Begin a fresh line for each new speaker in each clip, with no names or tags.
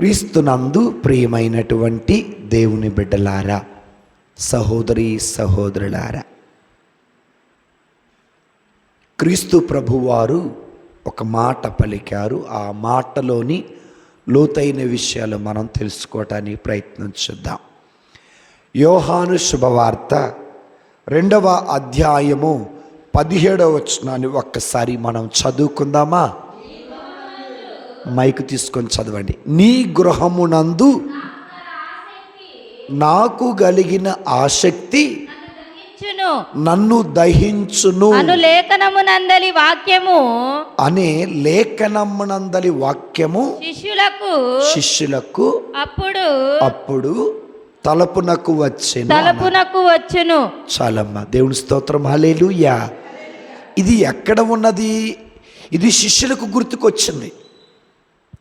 క్రీస్తునందు ప్రియమైనటువంటి దేవుని బిడ్డలారా సహోదరి సహోదరులారా క్రీస్తు ప్రభువారు ఒక మాట పలికారు. ఆ మాటలోని లోతైన విషయాలు మనం తెలుసుకోవటానికి ప్రయత్నం చేద్దాం. యోహాను శుభవార్త రెండవ అధ్యాయము పదిహేడవ వచనాన్ని ఒక్కసారి మనం చదువుకుందామా? మైకు తీసుకొని చదవండి. నీ గృహమునందు నాకు కలిగిన ఆసక్తి నన్ను దహించును
అను లేఖనమునందలి వాక్యము.
అనే లేఖనమునందలి వాక్యము
శిష్యులకు
శిష్యులకు
అప్పుడు
అప్పుడు తలపునకు వచ్చెను
తలపునకు వచ్చును.
చాలమ్మా దేవుని స్తోత్రం హలేలుయా ఇది ఎక్కడ ఉన్నది? ఇది శిష్యులకు గుర్తుకొచ్చింది.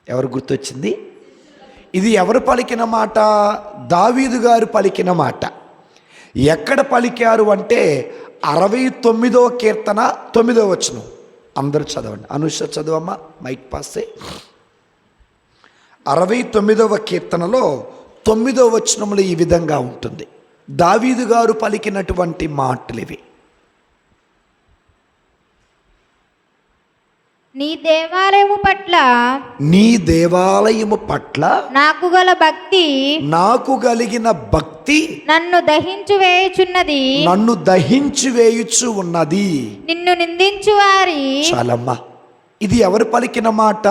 ఎవరు గుర్తొచ్చింది? ఇది ఎవరు పలికిన మాట? దావీదు గారు పలికిన మాట. ఎక్కడ పలికారు అంటే అరవై తొమ్మిదవ కీర్తన తొమ్మిదవ వచనం. అందరూ చదవండి. అనుష చదవమ్మా మైక్ పాస్తే అరవై తొమ్మిదవ కీర్తనలో తొమ్మిదవ వచనములు ఈ విధంగా ఉంటుంది. దావీదు గారు పలికినటువంటి మాటలు ఇవి
నీ దేవాలయము పట్ల
నీ దేవాలయము పట్ల
నాకు గల భక్తి
నాకు కలిగిన భక్తి
నన్ను దహించు వేయుచున్నది.
నన్ను దహించి వేయుచు ఉన్నది.
నిన్ను నిందించు వారి
చాలమ్మా ఇది ఎవరు పలికిన మాట?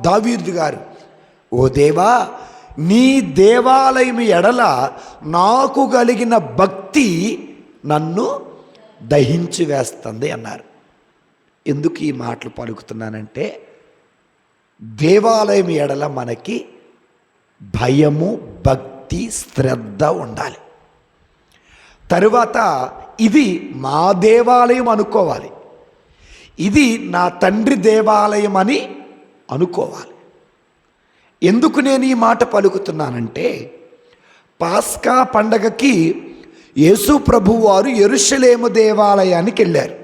దావీదు గారు. ఓ దేవా నీ దేవాలయం ఎడల నాకు కలిగిన భక్తి నన్ను దహించి వేస్తుంది అన్నారు. ఎందుకు ఈ మాటలు పలుకుతున్నానంటే దేవాలయం ఎడల మనకి భయము భక్తి శ్రద్ధ ఉండాలి. తరువాత ఇది మా దేవాలయం అనుకోవాలి. ఇది నా తండ్రి దేవాలయం అని అనుకోవాలి. ఎందుకు నేను ఈ మాట పలుకుతున్నానంటే పాస్కా పండగకి యేసు ప్రభు వారు ఎరుషలేము దేవాలయానికి వెళ్ళారు.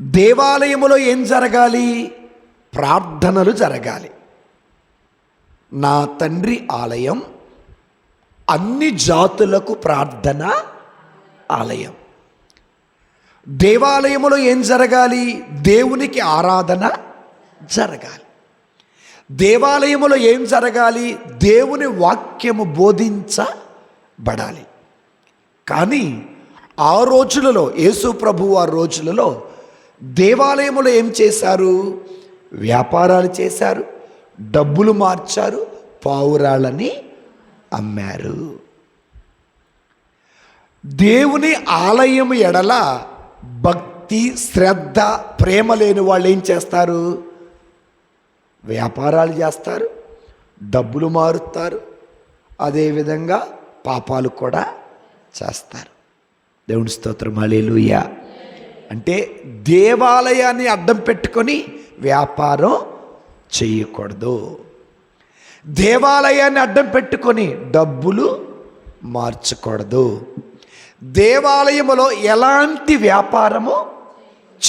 దేవాలయములో ఏం జరగాలి? ప్రార్థనలు జరగాలి. నా తండ్రి ఆలయం అన్ని జాతులకు ప్రార్థన ఆలయం. దేవాలయములో ఏం జరగాలి? దేవునికి ఆరాధన జరగాలి. దేవాలయములో ఏం జరగాలి? దేవుని వాక్యము బోధించబడాలి. కానీ ఆ రోజులలో యేసు ప్రభు ఆ రోజులలో దేవాలయములో ఏం చేశారు? వ్యాపారాలు చేశారు డబ్బులు మార్చారు పావురాళ్ళని అమ్మారు. దేవుని ఆలయం ఎడల భక్తి శ్రద్ధ ప్రేమ లేని వాళ్ళు ఏం చేస్తారు? వ్యాపారాలు చేస్తారు డబ్బులు మారుస్తారు అదేవిధంగా పాపాలు కూడా చేస్తారు. దేవుని స్తోత్రం. అలీలుయా అంటే దేవాలయాన్ని అడ్డం పెట్టుకొని వ్యాపారం చేయకూడదు. దేవాలయాన్ని అడ్డం పెట్టుకొని డబ్బులు మార్చకూడదు. దేవాలయములో ఎలాంటి వ్యాపారము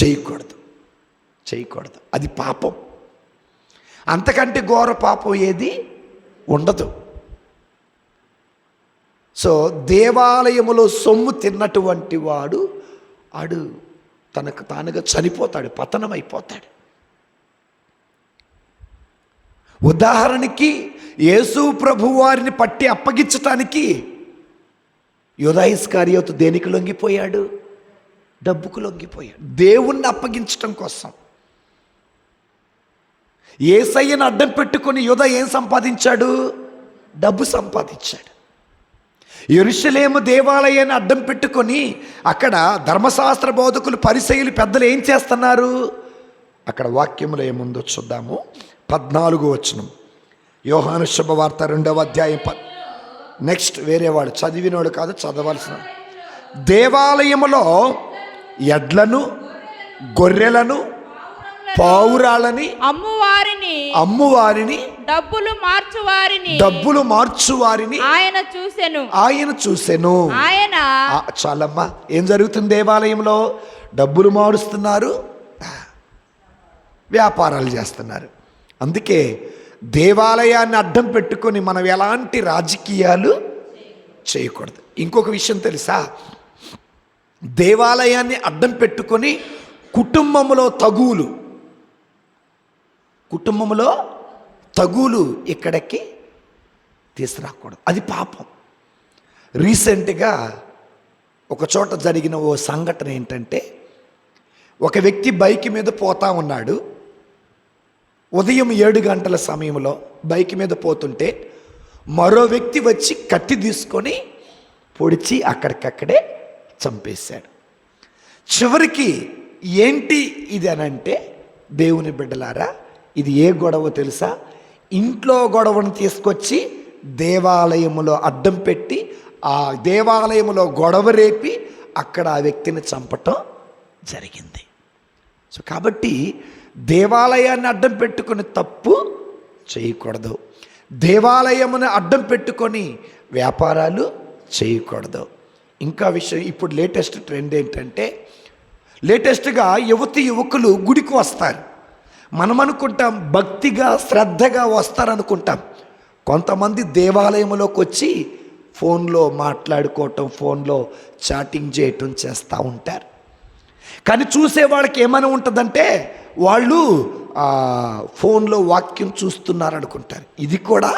చేయకూడదు. చేయకూడదు. అది పాపం. అంతకంటే ఘోర పాపం ఏది ఉండదు. సో దేవాలయములో సొమ్ము తిన్నటువంటి వాడు అడు. తనకు తానుగా చనిపోతాడు పతనమైపోతాడు. ఉదాహరణకి యేసు ప్రభు వారిని పట్టి అప్పగించటానికి యుధాయిస్కార్యోతు దేనికి లొంగిపోయాడు? డబ్బుకు లొంగిపోయాడు. దేవుణ్ణి అప్పగించటం కోసం. ఏసయ్యను అడ్డం పెట్టుకుని యుధ ఏం సంపాదించాడు? డబ్బు సంపాదించాడు. ఎరుషలేము దేవాలయాన్ని అడ్డం పెట్టుకొని అక్కడ ధర్మశాస్త్ర బోధకులు పరిశైలు పెద్దలు ఏం చేస్తున్నారు? అక్కడ వాక్యంలో ఏముందో చూద్దాము. పద్నాలుగు వచనం. యోహాను శుభవార్త రెండవ అధ్యాయం ప నెక్స్ట్ వేరే వాడు. చదివినోడు కాదు చదవాల్సిన దేవాలయములో ఎడ్లను గొర్రెలను పావురాలని
అమ్మువారిని
అమ్మువారిని
డబ్బులు మార్చు వారిని
డబ్బులు మార్చువారిని
ఆయన చూసెను.
ఆయన చూసెను.
ఆయన
చాలమ్మా ఏం జరుగుతుంది దేవాలయంలో? డబ్బులు మారుస్తున్నారు. వ్యాపారాలు చేస్తున్నారు. అందుకే దేవాలయాన్ని అడ్డం పెట్టుకొని మనం ఎలాంటి రాజకీయాలు చేయకూడదు. ఇంకొక విషయం తెలుసా? దేవాలయాన్ని అడ్డం పెట్టుకొని కుటుంబంలో తగువులు కుటుంబంలో తగులు ఇక్కడికి తీసుకురాకూడదు. అది పాపం. రీసెంట్గా ఒక చోట జరిగిన ఓ సంఘటన ఏంటంటే ఒక వ్యక్తి బైక్ మీద పోతా ఉన్నాడు. ఉదయం ఏడు గంటల సమయంలో బైక్ మీద పోతుంటే మరో వ్యక్తి వచ్చి కత్తి తీసుకొని పొడిచి అక్కడికక్కడే చంపేశాడు. చివరికి ఏంటి ఇది అని అంటే దేవుని బిడ్డలారా ఇది ఏ గొడవ తెలుసా? ఇంట్లో గొడవను తీసుకొచ్చి దేవాలయములో అడ్డం పెట్టి ఆ దేవాలయములో గొడవ రేపి అక్కడ ఆ వ్యక్తిని చంపటం జరిగింది. సో కాబట్టి దేవాలయాన్ని అడ్డం పెట్టుకుని తప్పు చేయకూడదు. దేవాలయమును అడ్డం పెట్టుకొని వ్యాపారాలు చేయకూడదు. ఇంకా విషయం ఇప్పుడు లేటెస్ట్ ట్రెండ్ ఏంటంటే లేటెస్ట్గా యువతి యువకులు గుడికి వస్తారు. మనం అనుకుంటాం భక్తిగా శ్రద్ధగా వస్తారనుకుంటాం. కొంతమంది దేవాలయంలోకి వచ్చి ఫోన్లో మాట్లాడుకోవటం ఫోన్లో చాటింగ్ చేయటం చేస్తూ ఉంటారు. కానీ చూసే వాళ్ళకి ఏమైనా ఉంటుందంటే వాళ్ళు ఫోన్లో వాక్యం చూస్తున్నారు అనుకుంటారు ఇది కూడా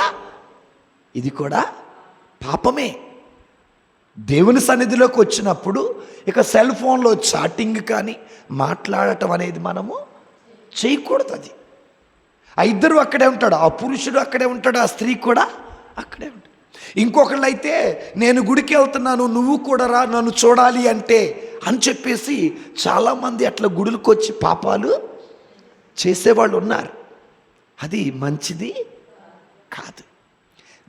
ఇది కూడా పాపమే. దేవుని సన్నిధిలోకి వచ్చినప్పుడు ఇక సెల్ ఫోన్లో చాటింగ్ కానీ మాట్లాడటం అనేది మనము చేయకూడదు అది ఆ ఇద్దరు అక్కడే ఉంటాడు ఆ పురుషుడు అక్కడే ఉంటాడు ఆ స్త్రీ కూడా అక్కడే ఉంటాడు. ఇంకొకళ్ళు అయితే నేను గుడికి వెళ్తున్నాను నువ్వు కూడా రా నన్ను చూడాలి అంటే అని చెప్పేసి చాలామంది అట్లా గుడులకు వచ్చి పాపాలు చేసేవాళ్ళు ఉన్నారు. అది మంచిది కాదు.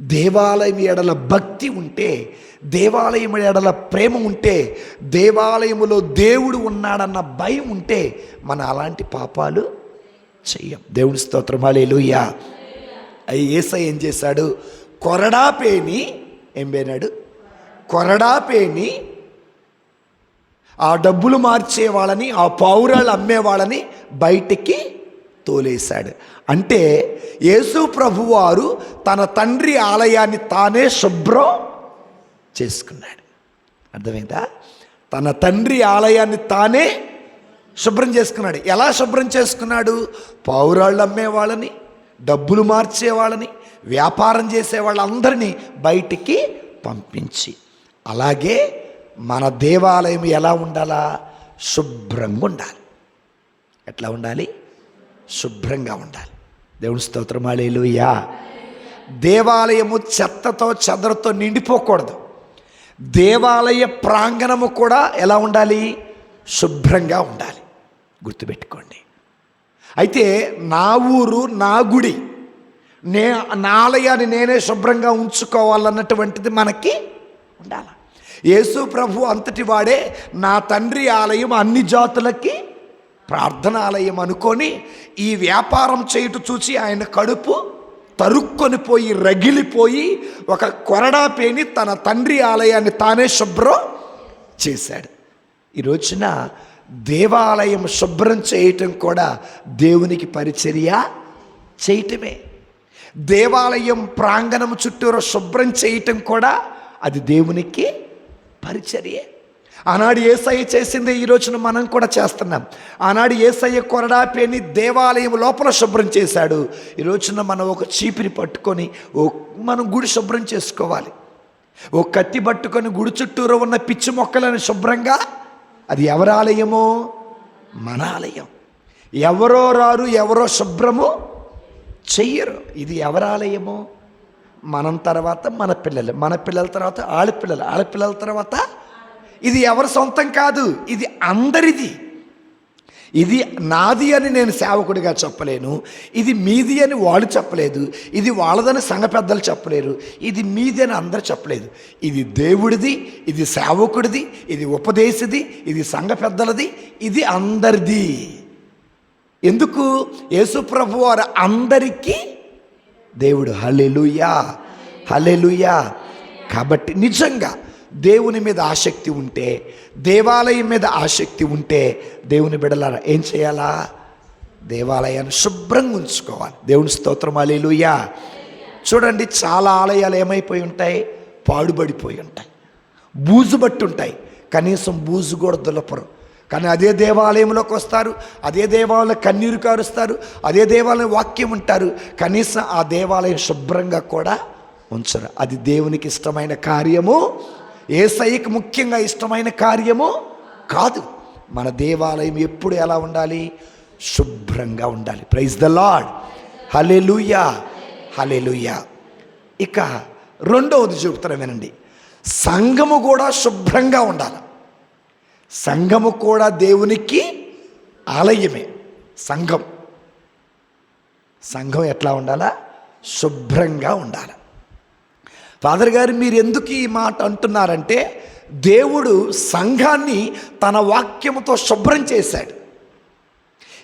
దేవాలయం ఎడల భక్తి ఉంటే దేవాలయం ఎడల ప్రేమ ఉంటే దేవాలయములో దేవుడు ఉన్నాడన్న భయం ఉంటే మన అలాంటి పాపాలు చెయ్యం. దేవుని స్తోత్రమాలే లూయా అయి ఏసై ఏం చేశాడు? కొరడా పేని ఏం కొరడా పేని ఆ డబ్బులు మార్చే వాళ్ళని ఆ పౌరాలు అమ్మేవాళ్ళని బయటికి తోలేశాడు. అంటే యేసు ప్రభువారు తన తండ్రి ఆలయాన్ని తానే శుభ్రం చేసుకున్నాడు. అర్థమైందా? తన తండ్రి ఆలయాన్ని తానే శుభ్రం చేసుకున్నాడు. ఎలా శుభ్రం చేసుకున్నాడు? పౌరాళ్ళు అమ్మే వాళ్ళని డబ్బులు మార్చేవాళ్ళని వ్యాపారం చేసే వాళ్ళందరినీ బయటికి పంపించి. అలాగే మన దేవాలయం ఎలా ఉండాలా? శుభ్రంగా ఉండాలి. ఎట్లా ఉండాలి? శుభ్రంగా ఉండాలి. దేవుని స్తోత్రమాలేలుయా దేవాలయము చెత్తతో చెదరతో నిండిపోకూడదు. దేవాలయ ప్రాంగణము కూడా ఎలా ఉండాలి? శుభ్రంగా ఉండాలి. గుర్తుపెట్టుకోండి. అయితే నా ఊరు నా గుడి నే నా ఆలయాన్ని నేనే శుభ్రంగా ఉంచుకోవాలన్నటువంటిది మనకి ఉండాలి? యేసు ప్రభు అంతటి వాడే నా తండ్రి ఆలయం అన్ని జాతులకి ప్రార్థనాలయం అనుకొని ఈ వ్యాపారం చేయుట చూసి ఆయన కడుపు తరుక్కొని పోయి రగిలిపోయి ఒక కొరడా పేని తన తండ్రి ఆలయాన్ని తానే శుభ్రం చేశాడు. ఈ రోజున దేవాలయం శుభ్రం చేయటం కూడా దేవునికి పరిచర్య చేయటమే. దేవాలయం ప్రాంగణం చుట్టూరు శుభ్రం చేయటం కూడా అది దేవునికి పరిచర్యే. ఆనాడు ఏసయ్య చేసిందే ఈ రోజున మనం కూడా చేస్తున్నాం. ఆనాడు ఏసయ్య కొరడాపేని దేవాలయం లోపల శుభ్రం చేశాడు. ఈ రోజున మనం ఒక చీపిని పట్టుకొని ఓ మనం గుడి శుభ్రం చేసుకోవాలి. ఓ కత్తి పట్టుకొని గుడి చుట్టూరు ఉన్న పిచ్చి మొక్కలను శుభ్రంగా అది ఎవరి ఆలయమో? మన ఆలయం. ఎవరో రారు ఎవరో శుభ్రము చెయ్యరు. ఇది ఎవరి ఆలయమో? మనం తర్వాత మన పిల్లలు. మన పిల్లల తర్వాత ఆడపిల్లలు. ఆడపిల్లల తర్వాత ఇది ఎవరి సొంతం కాదు ఇది అందరిది. ఇది నాది అని నేను సేవకుడిగా చెప్పలేను ఇది మీది అని వాళ్ళు చెప్పలేదు ఇది వాళ్ళదని సంఘ పెద్దలు చెప్పలేరు ఇది మీది అని అందరు చెప్పలేదు. ఇది దేవుడిది ఇది సేవకుడిది ఇది ఉపదేశిది ఇది సంఘ పెద్దలది ఇది అందరిది. ఎందుకు? యేసుప్రభు వారు అందరికీ దేవుడు. హలెలుయా హలెలుయా కాబట్టి నిజంగా దేవుని మీద ఆసక్తి ఉంటే దేవాలయం మీద ఆసక్తి ఉంటే దేవుని బిడలారా ఏం చేయాలా? దేవాలయాన్ని శుభ్రంగా ఉంచుకోవాలి. దేవుని స్తోత్రం అలీలుయా చూడండి చాలా ఆలయాలు ఏమైపోయి ఉంటాయి? పాడుబడిపోయి ఉంటాయి. బూజు బట్టి ఉంటాయి. కనీసం బూజు కూడా దులపరు. కానీ అదే దేవాలయంలోకి వస్తారు అదే దేవాలయం కన్నీరు కారుస్తారు అదే దేవాలయం వాక్యం ఉంటారు. కనీసం ఆ దేవాలయం శుభ్రంగా కూడా ఉంచరు. అది దేవునికి ఇష్టమైన కార్యము. ఏసైకి ముఖ్యంగా ఇష్టమైన కార్యము కాదు. మన దేవాలయం ఎప్పుడు ఎలా ఉండాలి? శుభ్రంగా ఉండాలి. Praise the Lord hallelujah hallelujah ఇక రెండవది చెబుతాను వినండి. సంఘము కూడా శుభ్రంగా ఉండాలి. సంఘము కూడా దేవునికి ఆలయమే. సంఘం. సంఘం ఎట్లా ఉండాలా? శుభ్రంగా ఉండాలి. ఫాదర్ గారు మీరు ఎందుకు ఈ మాట అంటున్నారంటే దేవుడు సంఘాన్ని తన వాక్యముతో శుభ్రం చేశాడు.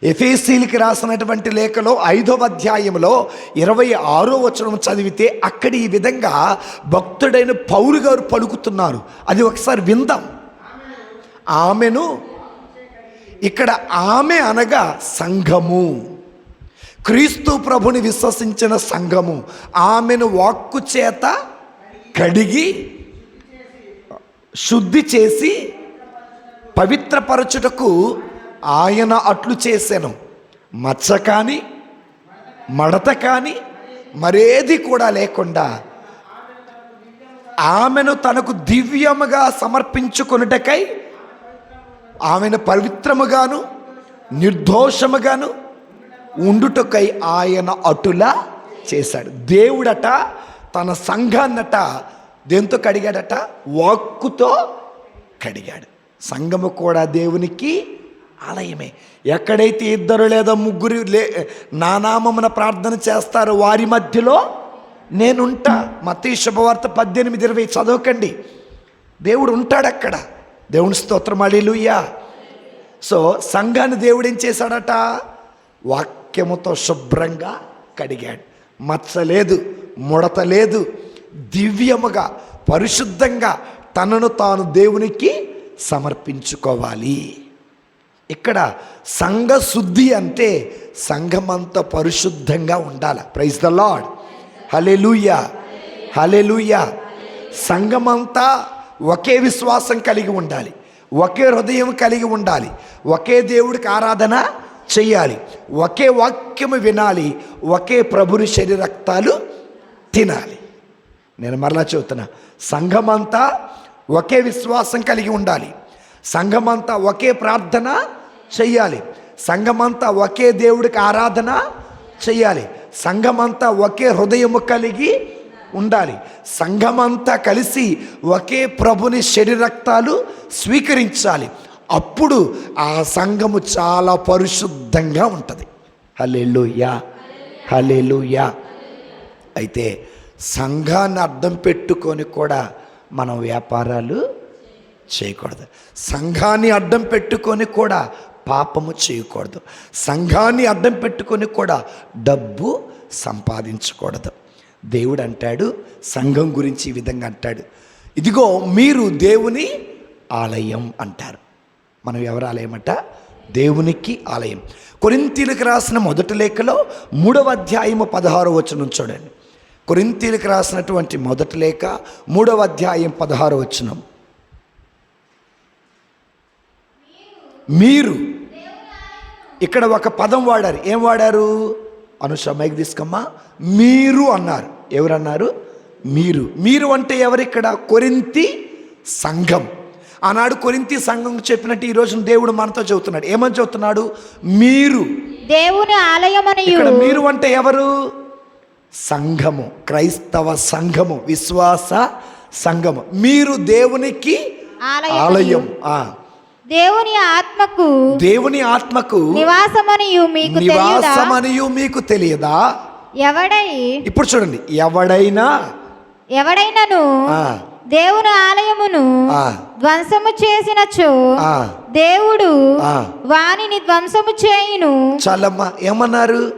ఎఫేసీలకి రాసినటువంటి లేఖలో ఐదవ అధ్యాయంలో ఇరవై ఆరో వచనం చదివితే అక్కడ ఈ విధంగా భక్తుడైన పౌరు గారు పలుకుతున్నారు. అది ఒకసారి విందాం. ఆమెను ఇక్కడ ఆమె అనగా సంఘము. క్రీస్తు ప్రభుని విశ్వసించిన సంఘము. ఆమెను వాక్కు చేత కడిగి శుద్ధి చేసి పవిత్రపరచుటకు ఆయన అట్లు చేశాను మచ్చ కానీ మడత కానీ మరేది కూడా లేకుండా ఆమెను తనకు దివ్యముగా సమర్పించుకొనుటకై ఆమెను పవిత్రముగాను నిర్దోషముగాను ఉండుటకై ఆయన అటులా చేశాడు. దేవుడట తన సంఘాన్నట దేంతో కడిగాడట? వాక్కుతో కడిగాడు. సంఘము కూడా దేవునికి ఆలయమే. ఎక్కడైతే ఇద్దరు లేదా ముగ్గురు లే నా నామమున ప్రార్థన చేస్తారో వారి మధ్యలో నేనుంటా. మతీ శుభవార్త పద్దెనిమిది ఇరవై చదవకండి. దేవుడు ఉంటాడు అక్కడ. దేవుని స్తోత్రం. అలీలుయ్యా సో సంఘాన్ని దేవుడు ఏం చేశాడట? వాక్యముతో శుభ్రంగా కడిగాడు. మచ్చలేదు. ముడత లేదు దివ్యముగా పరిశుద్ధంగా తనను తాను దేవునికి సమర్పించుకోవాలి. ఇక్కడ సంఘ శుద్ధి అంటే సంఘమంతా పరిశుద్ధంగా ఉండాలి. Praise the Lord hallelujah hallelujah సంఘమంతా ఒకే విశ్వాసం కలిగి ఉండాలి. ఒకే హృదయం కలిగి ఉండాలి. ఒకే దేవుడికి ఆరాధన చేయాలి. ఒకే వాక్యము వినాలి. ఒకే ప్రభుని శరీరక్తాలు తినాలి. నేను మరలా చెబుతున్నా సంఘమంతా ఒకే విశ్వాసం కలిగి ఉండాలి. సంఘమంతా ఒకే ప్రార్థన చెయ్యాలి. సంఘమంతా ఒకే దేవుడికి ఆరాధన చెయ్యాలి. సంఘమంతా ఒకే హృదయము కలిగి ఉండాలి. సంఘమంతా కలిసి ఒకే ప్రభుని శరీరక్తాలు స్వీకరించాలి. అప్పుడు ఆ సంఘము చాలా పరిశుద్ధంగా ఉంటుంది. హలే లూయా హలే లూయా అయితే సంఘాన్ని అర్థం పెట్టుకొని కూడా మనం వ్యాపారాలు చేయకూడదు. సంఘాన్ని అడ్డం పెట్టుకొని కూడా పాపము చేయకూడదు. సంఘాన్ని అడ్డం పెట్టుకొని కూడా డబ్బు సంపాదించకూడదు. దేవుడు అంటాడు సంఘం గురించి ఈ విధంగా అంటాడు. ఇదిగో మీరు దేవుని ఆలయం అంటారు. మనం ఎవరు ఆలయమట? దేవునికి ఆలయం. కొరింతీలకు రాసిన మొదటి లేఖలో మూడవ అధ్యాయము పదహారో వచనం చూడండి. కొరింతీలకు రాసినటువంటి మొదటి లేఖ మూడవ అధ్యాయం పదహారో వచనం. మీరు ఇక్కడ ఒక పదం వాడారు. ఏం వాడారు? అనుష మైక్ తీసుకోమ్మా. మీరు అన్నారు. ఎవరన్నారు? మీరు. మీరు అంటే ఎవరిక్కడ? కొరింతి సంఘం. ఆనాడు కొరింతి సంఘం చెప్పినట్టు ఈరోజు దేవుడు మనతో చెబుతున్నాడు. ఏమని చెబుతున్నాడు? మీరు.
దేవుని
ఇక్కడ మీరు అంటే ఎవరు? సంఘము క్రైస్తవ సంఘము విశ్వాస సంఘము. మీరు దేవునికి ఆలయం ఆ.
దేవుని ఆత్మకు
దేవుని ఆత్మకు
నివాసమనియు మీకు తెలియదా?
నివాసమనియు మీకు తెలియదా?
ఎవడై?
ఇప్పుడు చూడండి ఎవడైనా
ఎవడైనను దేవుని ఆలయమును ధ్వంసము చేసినచో
ఆ,
దేవుడు
ఆ.
వానిని ధ్వంసము చేయును.
చాలమ్మా ఏమన్నారు?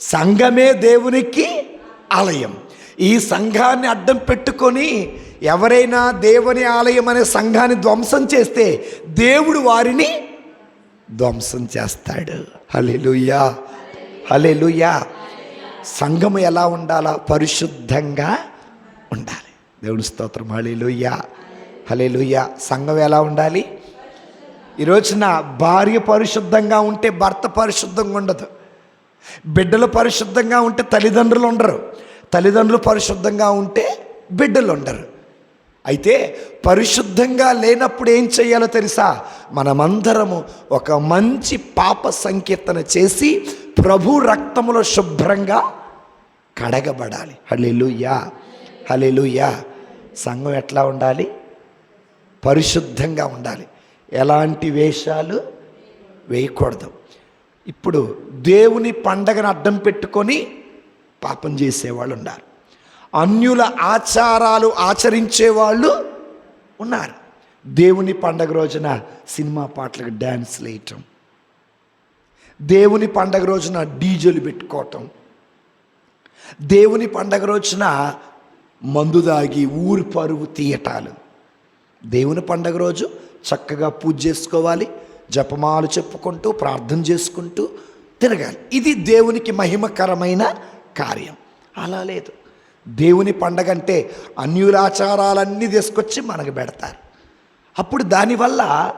సంఘమే దేవునికి ఆలయం. ఈ సంఘాన్ని అడ్డం పెట్టుకొని ఎవరైనా దేవుని ఆలయం అనే సంఘాన్ని ధ్వంసం చేస్తే దేవుడు వారిని ధ్వంసం చేస్తాడు. హలెలుయా హలెలుయా సంఘం ఎలా ఉండాలా? పరిశుద్ధంగా ఉండాలి. దేవుని స్తోత్రం. హలెలుయా హలెలుయా సంఘం ఎలా ఉండాలి? ఈ రోజున భార్య పరిశుద్ధంగా ఉంటే భర్త పరిశుద్ధంగా ఉండదు. బిడ్డలు పరిశుద్ధంగా ఉంటే తల్లిదండ్రులు ఉండరు. తల్లిదండ్రులు పరిశుద్ధంగా ఉంటే బిడ్డలు ఉండరు. అయితే పరిశుద్ధంగా లేనప్పుడు ఏం చేయాలో తెలుసా? మనమందరము ఒక మంచి పాప సంకీర్తన చేసి ప్రభు రక్తములో శుభ్రంగా కడగబడాలి. హలెలుయా హలెలుయా సంఘం ఎట్లా ఉండాలి? పరిశుద్ధంగా ఉండాలి. ఎలాంటి వేషాలు? వేయకూడదు. ఇప్పుడు దేవుని పండగను అడ్డం పెట్టుకొని పాపం చేసేవాళ్ళు ఉన్నారు. అన్యుల ఆచారాలు ఆచరించేవాళ్ళు ఉన్నారు. దేవుని పండగ రోజున సినిమా పాటలకు డ్యాన్స్ వేయటం దేవుని పండగ రోజున డీజేలు పెట్టుకోవటం. దేవుని పండగ రోజున మందు దాగి ఊరి పరువు తీయటాలు. దేవుని పండగ రోజు చక్కగా పూజ చేసుకోవాలి. జపమాలు చెప్పుకుంటూ ప్రార్థన చేసుకుంటూ తిరగాలి. ఇది దేవునికి మహిమకరమైన కార్యం. అలా లేదు. దేవుని పండగ అంటే అన్యులాచారాలన్నీ తీసుకొచ్చి మనకు పెడతారు. అప్పుడు దానివల్ల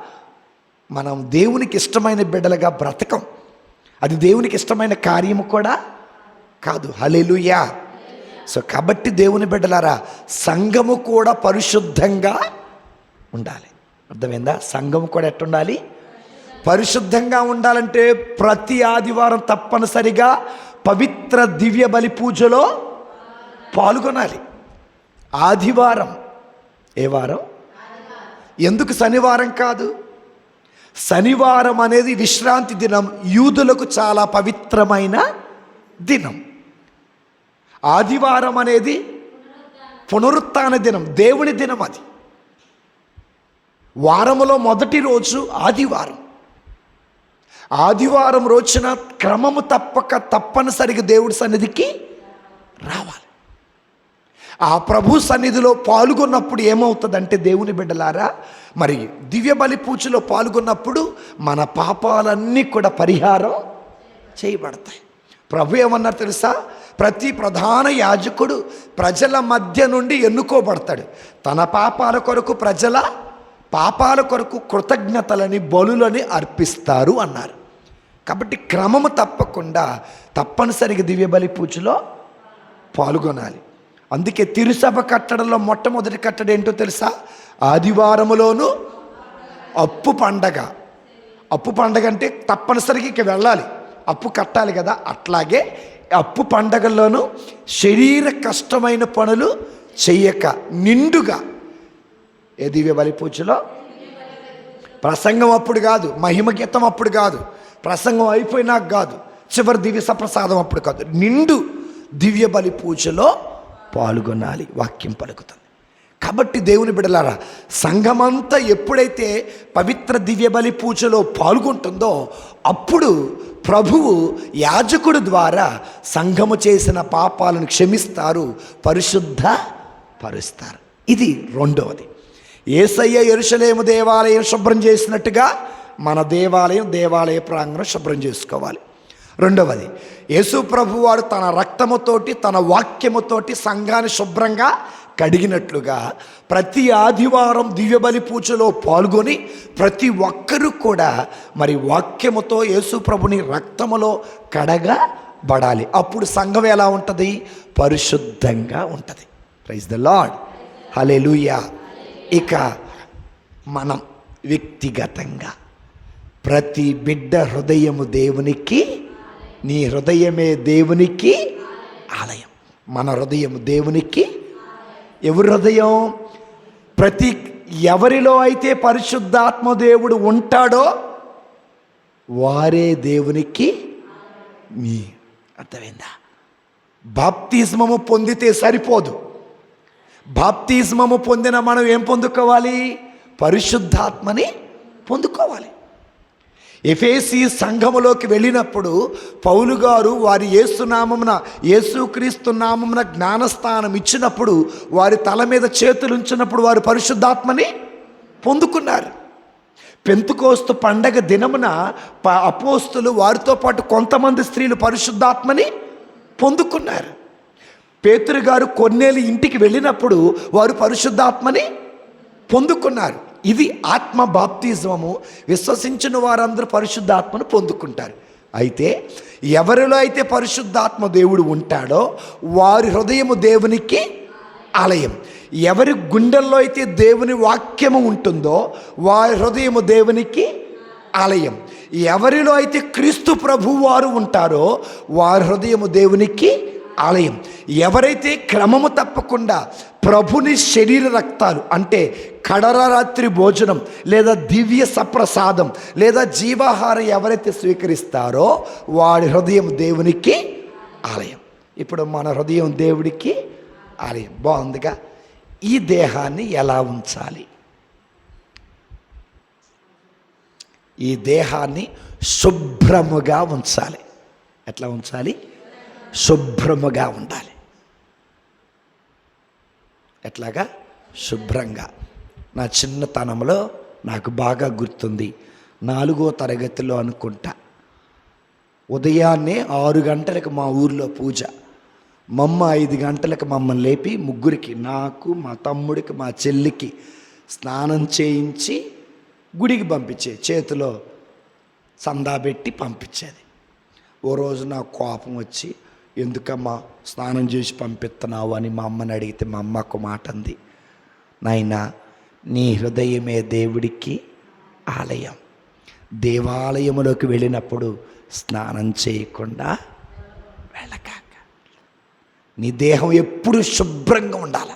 మనం దేవునికి ఇష్టమైన బిడ్డలుగా బ్రతకం. అది దేవునికి ఇష్టమైన కార్యము కూడా కాదు. హలెలుయా సో కాబట్టి దేవుని బిడ్డలారా సంఘము కూడా పరిశుద్ధంగా ఉండాలి. అర్థమైందా? సంఘము కూడా ఎట్టుండాలి? పరిశుద్ధంగా ఉండాలంటే ప్రతి ఆదివారం తప్పనిసరిగా పవిత్ర దివ్య బలి పూజలో పాల్గొనాలి. ఆదివారం. ఏ వారం? ఎందుకు శనివారం కాదు? శనివారం అనేది విశ్రాంతి దినం. యూదులకు చాలా పవిత్రమైన దినం. ఆదివారం అనేది పునరుత్న దినం. దేవుని దినం అది. వారములో మొదటి రోజు ఆదివారం. ఆదివారం రోజున క్రమము తప్పక తప్పనిసరిగా దేవుడి సన్నిధికి రావాలి. ఆ ప్రభు సన్నిధిలో పాల్గొన్నప్పుడు ఏమవుతుందంటే దేవుని బిడ్డలారా మరి దివ్య బలి పూజలో పాల్గొన్నప్పుడు మన పాపాలన్నీ కూడా పరిహారం చేయబడతాయి. ప్రభు ఏమన్నారు తెలుసా? ప్రతి ప్రధాన యాజకుడు ప్రజల మధ్య నుండి ఎన్నుకోబడతాడు. తన పాపాల కొరకు ప్రజల పాపాల కొరకు కృతజ్ఞతలని బలులని అర్పిస్తారు అన్నారు. కాబట్టి క్రమము తప్పకుండా తప్పనిసరిగా దివ్య బలి పూజలో పాల్గొనాలి. అందుకే తిరుసభ కట్టడంలో మొట్టమొదటి కట్టడ ఏంటో తెలుసా? ఆదివారములోను అప్పు పండగ. అప్పు పండగ అంటే తప్పనిసరిగా ఇక వెళ్ళాలి. అప్పు కట్టాలి కదా? అట్లాగే అప్పు పండగల్లోనూ శరీర కష్టమైన పనులు చెయ్యక నిండుగా. ఏ దివ్య బలి పూజలో? ప్రసంగం అప్పుడు కాదు మహిమ గీతం అప్పుడు కాదు. ప్రసంగం అయిపోయినాక కాదు చివరి దివ్య సప్రసాదం అప్పుడు కాదు నిండు దివ్య బలి పూజలో పాల్గొనాలి వాక్యం పలుకుతుంది. కాబట్టి దేవుని బిడలారా సంఘమంతా ఎప్పుడైతే పవిత్ర దివ్య బలి పూజలో పాల్గొంటుందో అప్పుడు ప్రభువు యాజకుడు ద్వారా సంఘము చేసిన పాపాలను క్షమిస్తారు పరిశుద్ధ పరుస్తారు. ఇది రెండవది. ఏసయ్య ఎరుషలేము దేవాలయం శుభ్రం చేసినట్టుగా మన దేవాలయం దేవాలయ ప్రాంగణం శుభ్రం చేసుకోవాలి. రెండవది యేసు ప్రభువాడు తన రక్తముతోటి తన వాక్యముతోటి సంఘాన్ని శుభ్రంగా కడిగినట్లుగా ప్రతి ఆదివారం దివ్యబలి పూజలో పాల్గొని ప్రతి ఒక్కరూ కూడా మరి వాక్యముతో యేసు ప్రభుని రక్తములో కడగబడాలి. అప్పుడు సంఘం ఎలా ఉంటుంది? పరిశుద్ధంగా ఉంటుంది. ప్రైజ్ ద లాడ్ హలే ఇక మనం వ్యక్తిగతంగా ప్రతి బిడ్డ హృదయము దేవునికి నీ హృదయమే దేవునికి ఆలయం. మన హృదయం దేవునికి ఎవరి హృదయం? ప్రతి ఎవరిలో అయితే పరిశుద్ధాత్మ దేవుడు ఉంటాడో వారే దేవునికి మీ. అర్థమైందా? బాప్తిస్మము పొందితే సరిపోదు. బాప్తిస్మము పొందిన మనం ఏం పొందుకోవాలి? పరిశుద్ధాత్మని పొందుకోవాలి. ఎఫేసి సంఘములోకి వెళ్ళినప్పుడు పౌలు గారు వారి యేసునామమున యేసుక్రీస్తు నామమున జ్ఞానస్థానం ఇచ్చినప్పుడు వారి తల మీద చేతులు ఉంచినప్పుడు వారు పరిశుద్ధాత్మని పొందుకున్నారు. పెంతుకోస్తు పండగ దినమున ప- అపోస్తులు వారితో పాటు కొంతమంది స్త్రీలు పరిశుద్ధాత్మని పొందుకున్నారు. పేతురు గారు కొన్నేళ్ళు ఇంటికి వెళ్ళినప్పుడు వారు పరిశుద్ధాత్మని పొందుకున్నారు. ఇది ఆత్మ బాప్తిజము విశ్వసించిన వారందరూ పరిశుద్ధాత్మను పొందుకుంటారు. అయితే ఎవరిలో అయితే పరిశుద్ధాత్మ దేవుడు ఉంటాడో వారి హృదయము దేవునికి ఆలయం. ఎవరి గుండెల్లో అయితే దేవుని వాక్యము ఉంటుందో వారి హృదయము దేవునికి ఆలయం. ఎవరిలో అయితే క్రీస్తు ప్రభు వారు ఉంటారో వారి హృదయము దేవునికి ఆలయం. ఎవరైతే క్రమము తప్పకుండా ప్రభుని శరీర రక్తాలు అంటే కడరాత్రి భోజనం లేదా దివ్య సప్రసాదం లేదా జీవాహారం ఎవరైతే స్వీకరిస్తారో వాడి హృదయం దేవునికి ఆలయం. ఇప్పుడు మన హృదయం దేవుడికి ఆలయం. బాగుందిగా? ఈ దేహాన్ని ఎలా ఉంచాలి? ఈ దేహాన్ని శుభ్రముగా ఉంచాలి. ఎట్లా ఉంచాలి? శుభ్రముగా ఉండాలి. ఎట్లాగా? శుభ్రంగా. నా చిన్నతనంలో నాకు బాగా గుర్తుంది. నాలుగో తరగతిలో అనుకుంటా. ఉదయాన్నే ఆరు గంటలకు మా ఊర్లో పూజ. మమ్మ ఐదు గంటలకు మమ్మల్ని లేపి ముగ్గురికి నాకు మా తమ్ముడికి మా చెల్లికి స్నానం చేయించి గుడికి పంపించే చేతిలో సందా పెట్టి పంపించేది. ఓ రోజు నాకు కోపం వచ్చి ఎందుకమ్మా స్నానం చేసి పంపిస్తున్నావు అని మా అమ్మని అడిగితే మా అమ్మ ఒక మాట అంది. నాయనా నీ హృదయమే దేవుడికి ఆలయం. దేవాలయములోకి వెళ్ళినప్పుడు స్నానం చేయకుండా వెళ్ళకాక. నీ దేహం ఎప్పుడు శుభ్రంగా ఉండాలి?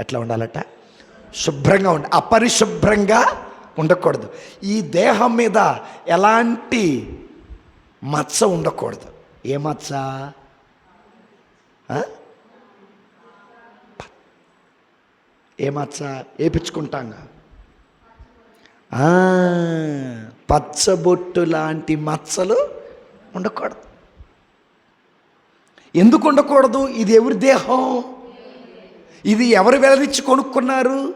ఎట్లా ఉండాలట? శుభ్రంగా ఉండ అపరిశుభ్రంగా ఉండకూడదు. ఈ దేహం మీద ఎలాంటి మచ్చ ఉండకూడదు. ఏ మచ్చ? ఏ మచ్చ? వేపించుకుంటాంగా పచ్చబొట్టు లాంటి మచ్చలు ఉండకూడదు. ఎందుకు ఉండకూడదు? ఇది ఎవరి దేహం? ఇది ఎవరు వెళ్ళనిచ్చి కొనుక్కున్నారు?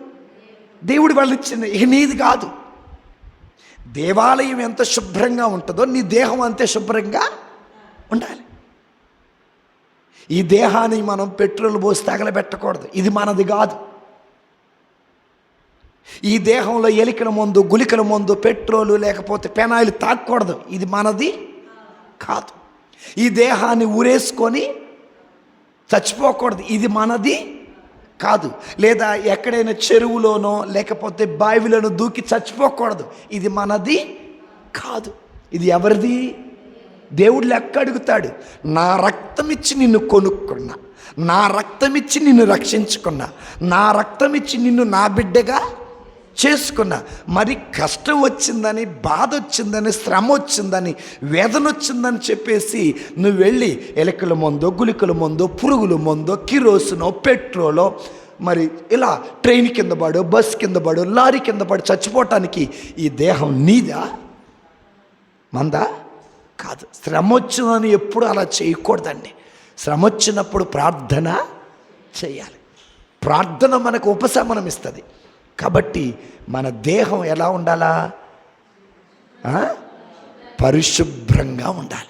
దేవుడు వెళ్ళనిచ్చింది ఇక నీది కాదు. దేవాలయం ఎంత శుభ్రంగా ఉంటుందో నీ దేహం అంతే శుభ్రంగా ఉండాలి. ఈ దేహాన్ని మనం పెట్రోల్ పోసి తగలబెట్టకూడదు. ఇది మనది కాదు. ఈ దేహంలో ఎలికల మందు గులికల మందు పెట్రోలు లేకపోతే పెనాయిల్ తాగకూడదు. ఇది మనది కాదు. ఈ దేహాన్ని ఊరేసుకొని చచ్చిపోకూడదు. ఇది మనది కాదు. లేదా ఎక్కడైనా చెరువులోనో లేకపోతే బావిలోనో దూకి చచ్చిపోకూడదు. ఇది మనది కాదు. ఇది ఎవరిది? దేవుడు లెక్క అడుగుతాడు నా రక్తం ఇచ్చి నిన్ను కొనుక్కున్నా నా రక్తం ఇచ్చి నిన్ను రక్షించుకున్నా నా రక్తం ఇచ్చి నిన్ను నా బిడ్డగా చేసుకున్నా. మరి కష్టం వచ్చిందని బాధ వచ్చిందని శ్రమ వచ్చిందని వేదన వచ్చిందని చెప్పేసి నువ్వు వెళ్ళి ఎలకల మందో గులికల మందో పురుగుల మందో కిరోసినో పెట్రోలో మరి ఇలా ట్రైన్ కింద పడు బస్ కింద పడు లారీ కింద పడు చచ్చిపోవటానికి ఈ దేహం నీదా? మందా? కాదు. శ్రమ వచ్చిందని ఎప్పుడు అలా చేయకూడదండి. శ్రమ వచ్చినప్పుడు ప్రార్థన చేయాలి. ప్రార్థన మనకు ఉపశమనం ఇస్తుంది. కాబట్టి మన దేహం ఎలా ఉండాలా? పరిశుభ్రంగా ఉండాలి.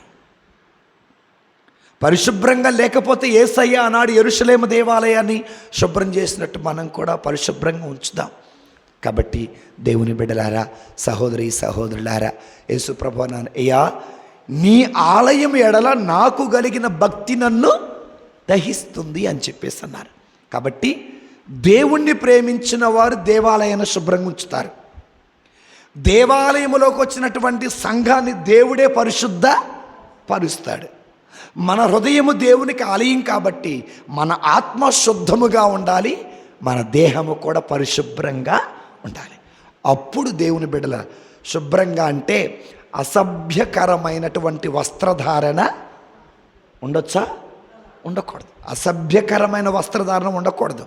పరిశుభ్రంగా లేకపోతే ఏసయ్య ఆనాడు ఎరుషలేమ దేవాలయాన్ని శుభ్రం చేసినట్టు మనం కూడా పరిశుభ్రంగా ఉంచుదాం. కాబట్టి దేవుని బిడ్డలారా సహోదరి సహోదరులారా యేసుప్రభు నాన్న అయ్యా నీ ఆలయం ఎడల నాకు కలిగిన భక్తి నన్ను దహిస్తుంది అని చెప్పేసి అన్నారు. కాబట్టి దేవుణ్ణి ప్రేమించిన వారు దేవాలయాన్ని శుభ్రంగా ఉంచుతారు. దేవాలయములోకి వచ్చినటువంటి సంఘాన్ని దేవుడే పరిశుద్ధ పరుస్తాడు. మన హృదయము దేవునికి ఆలయం కాబట్టి మన ఆత్మ శుద్ధముగా ఉండాలి మన దేహము కూడా పరిశుభ్రంగా ఉండాలి. అప్పుడు దేవుని బిడల శుభ్రంగా అంటే అసభ్యకరమైనటువంటి వస్త్రధారణ ఉండొచ్చా? ఉండకూడదు. అసభ్యకరమైన వస్త్రధారణ ఉండకూడదు.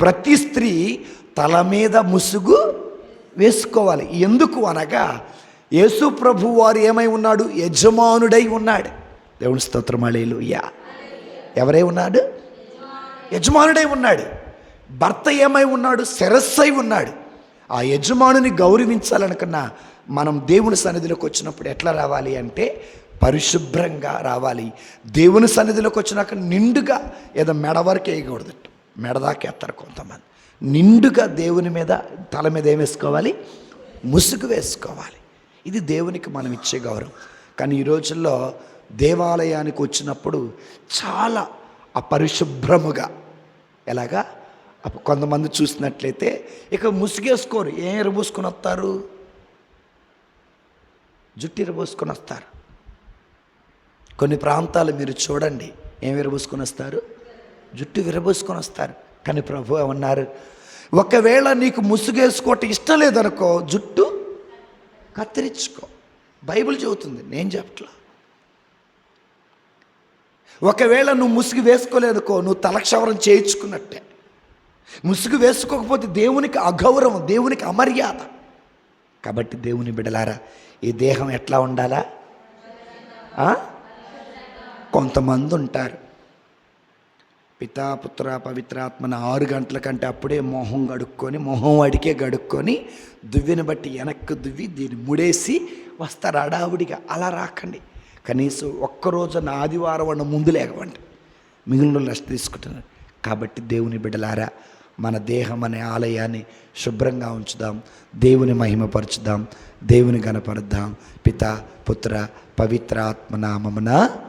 ప్రతి స్త్రీ తల మీద ముసుగు వేసుకోవాలి. ఎందుకు అనగా యేసు ప్రభు వారు ఏమై ఉన్నాడు? యజమానుడై ఉన్నాడు. దేవుని స్తోత్రమాళీలు యా ఎవరై ఉన్నాడు? యజమానుడై ఉన్నాడు. భర్త ఏమై ఉన్నాడు? శిరస్సై ఉన్నాడు. ఆ యజమానుని గౌరవించాలనుకున్నా మనం దేవుని సన్నిధిలోకి వచ్చినప్పుడు ఎట్లా రావాలి అంటే పరిశుభ్రంగా రావాలి. దేవుని సన్నిధిలోకి వచ్చినాక నిండుగా ఏదో మెడ వరకు వేయకూడదు. మెడదాకా ఎత్తారు కొంతమంది. నిండుగా దేవుని మీద తల మీద ఏం వేసుకోవాలి? ముసుగు వేసుకోవాలి. ఇది దేవునికి మనం ఇచ్చే గౌరవం. కానీ ఈ రోజుల్లో దేవాలయానికి వచ్చినప్పుడు చాలా అపరిశుభ్రముగా ఎలాగా? అప్పుడు కొంతమంది చూసినట్లయితే ఇక ముసుగేసుకోరు. ఏం ఎరబోసుకొని వస్తారు? జుట్టు ఎరబోసుకొని వస్తారు. కొన్ని ప్రాంతాలు మీరు చూడండి. ఏం విరబోసుకొని వస్తారు? జుట్టు విరబోసుకొని వస్తారు. కానీ ప్రభు ఏమన్నారు? ఒకవేళ నీకు ముసుగేసుకోవటం ఇష్టం లేదనుకో జుట్టు కత్తిరించుకో. బైబిల్ చెబుతుంది. నేను చెప్పట్లా. ఒకవేళ నువ్వు ముసుగు వేసుకోలేదుకో నువ్వు తలక్షవరం చేయించుకున్నట్టే. ముసుగు వేసుకోకపోతే దేవునికి అగౌరవం దేవునికి అమర్యాద. కాబట్టి దేవుని బిడలారా ఈ దేహం ఎట్లా ఉండాలా? కొంతమంది ఉంటారు. పితాపుత్ర పవిత్రాత్మను పవిత్రాత్మన ఆరు గంటల కంటే అప్పుడే మొహం గడుక్కొని మొహం అడికే గడుక్కొని దువ్విని బట్టి వెనక్కి దువ్వి దీన్ని ముడేసి వస్తారు అడావుడిగా అలా రాకండి. కనీసం ఒక్కరోజు నా ఆదివారం అన్న ముందు లేకవండి మిగిలిన రెస్ట్ తీసుకుంటున్నారు. కాబట్టి దేవుని బిడ్డలారా మన దేహం అనే ఆలయాన్ని శుభ్రంగా ఉంచుదాం దేవుని మహిమపరచుదాం దేవుని గణపరుద్దాం పిత పుత్ర పవిత్రాత్మ నామమున